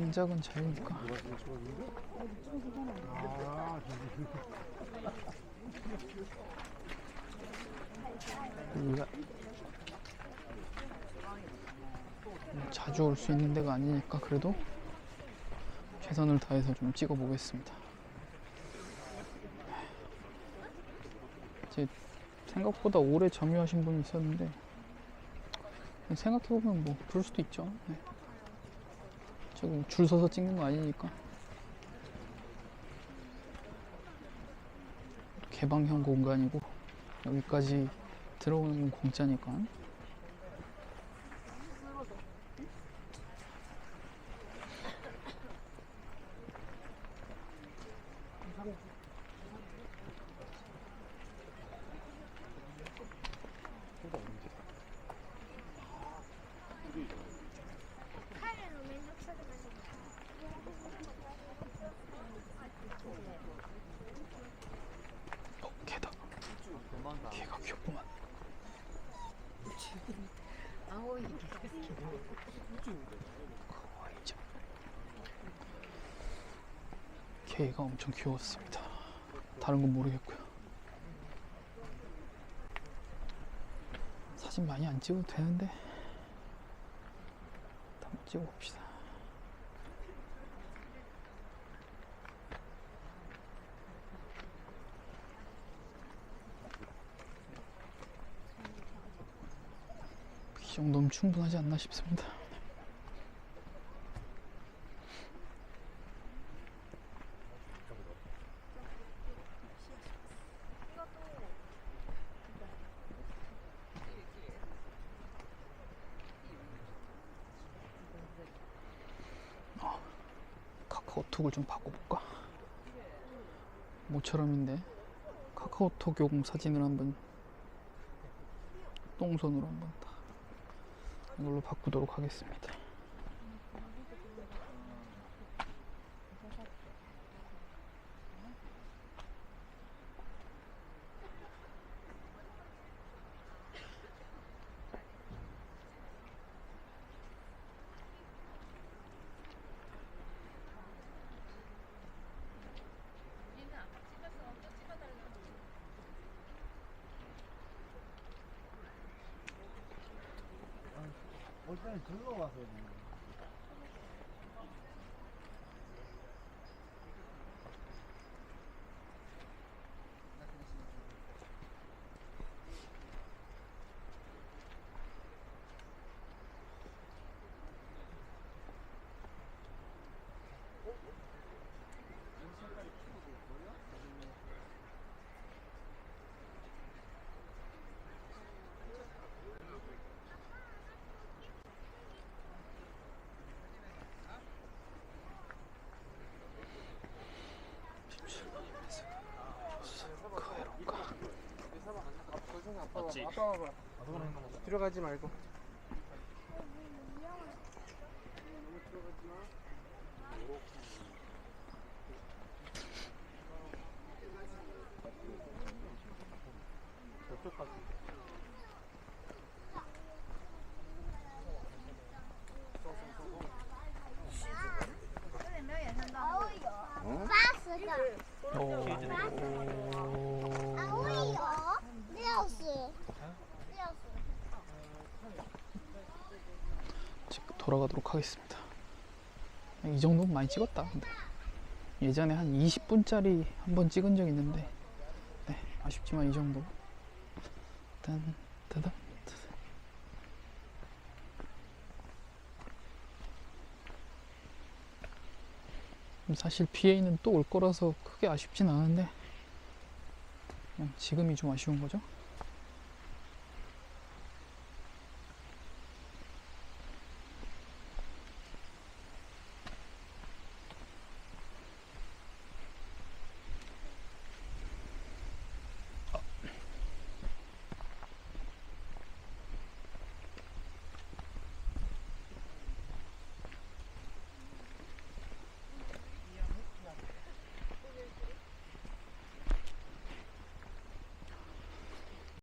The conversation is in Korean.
장작은 자유니까 아, 여기가 자주 올 수 있는 데가 아니니까 그래도 최선을 다해서 좀 찍어 보겠습니다. 이제 생각보다 오래 점유하신 분이 있었는데 생각해 보면 뭐 그럴 수도 있죠. 네. 지금 줄 서서 찍는 거 아니니까. 개방형 공간이고 여기까지 들어오는 건 공짜니까 어, 개다 개가 귀엽구만 아오이 가와이죠. 개가 엄청 귀여웠습니다. 다른 건 모르겠고요. 사진 많이 안 찍어도 되는데 한번 찍어봅시다. 이 정도면 충분하지 않나 싶습니다. 카카오톡을 좀 바꿔볼까? 모처럼인데 카카오톡용 사진을 한번 똥손으로 한번 다 이걸로 바꾸도록 하겠습니다. 일단 들러 와서. 맞지? 아빠 와봐. 들어가지 말고. 저쪽 가서. 어? 八十个， 오... 돌아가도록 하겠습니다. 이 정도면 많이 찍었다. 근데 예전에 한 20분짜리 한 번 찍은 적 있는데 네, 아쉽지만 이 정도. 딴 따단 따단. 사실 BA는 또 올 거라서 크게 아쉽진 않은데 그냥 지금이 좀 아쉬운 거죠.